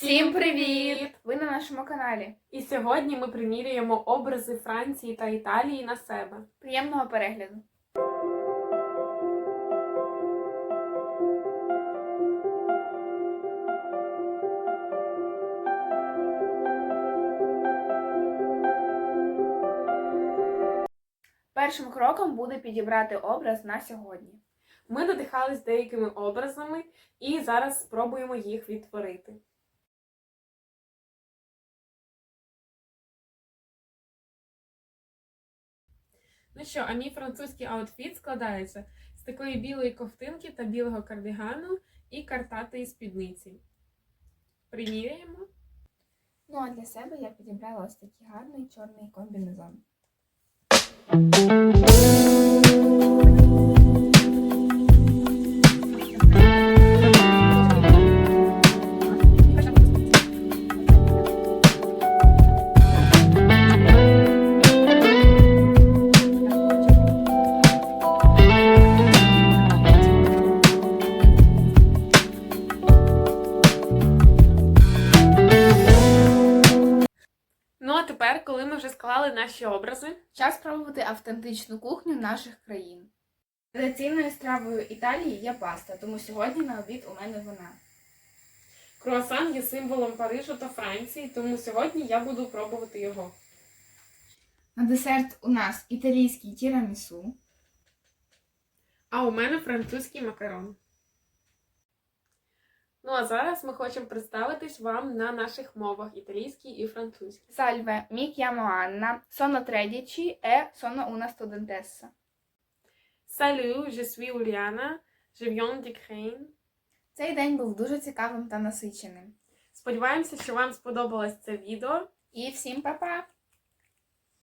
Всім привіт! Ви на нашому каналі. І сьогодні ми примірюємо образи Франції та Італії на себе. Приємного перегляду! Першим кроком буде підібрати образ на сьогодні. Ми надихались деякими образами і зараз спробуємо їх відтворити. Ну що, а мій французький аутфіт складається з такої білої ковтинки та білого кардигану і картатої спідниці. Приміряємо. Ну а для себе я підібрала ось такий гарний чорний комбінезон. Тепер, коли ми вже склали наші образи, Час спробувати автентичну кухню наших країн. Традиційною стравою Італії є паста, тому сьогодні на обід у мене вона. круасан є символом Парижу та Франції, тому сьогодні я буду пробувати його. На десерт у нас італійський тірамісу, А у мене французький макарон. Ну а зараз ми хочемо представитись вам на наших мовах італійській і французькій. Salve, mi chiamo Anna, sono 13 e sono una studentessa. Salut, je suis Uliana, je viens d'Ukraine. Цей день був дуже цікавим та насиченим. Сподіваємося, що вам сподобалось це відео. І всім па-па!